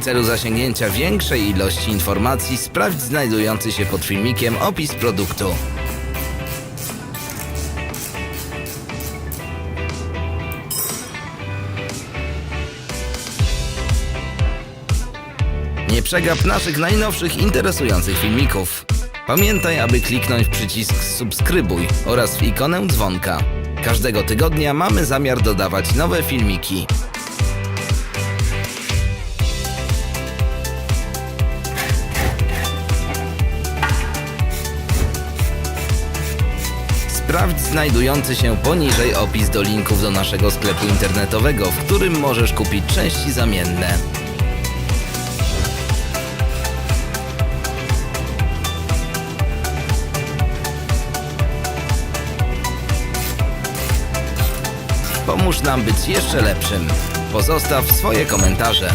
W celu zasięgnięcia większej ilości informacji sprawdź znajdujący się pod filmikiem opis produktu. Nie przegap naszych najnowszych interesujących filmików. Pamiętaj, aby kliknąć przycisk subskrybuj oraz w ikonę dzwonka. Każdego tygodnia mamy zamiar dodawać nowe filmiki. Sprawdź znajdujący się poniżej opis do linków do naszego sklepu internetowego, w którym możesz kupić części zamienne. Pomóż nam być jeszcze lepszym. Pozostaw swoje komentarze.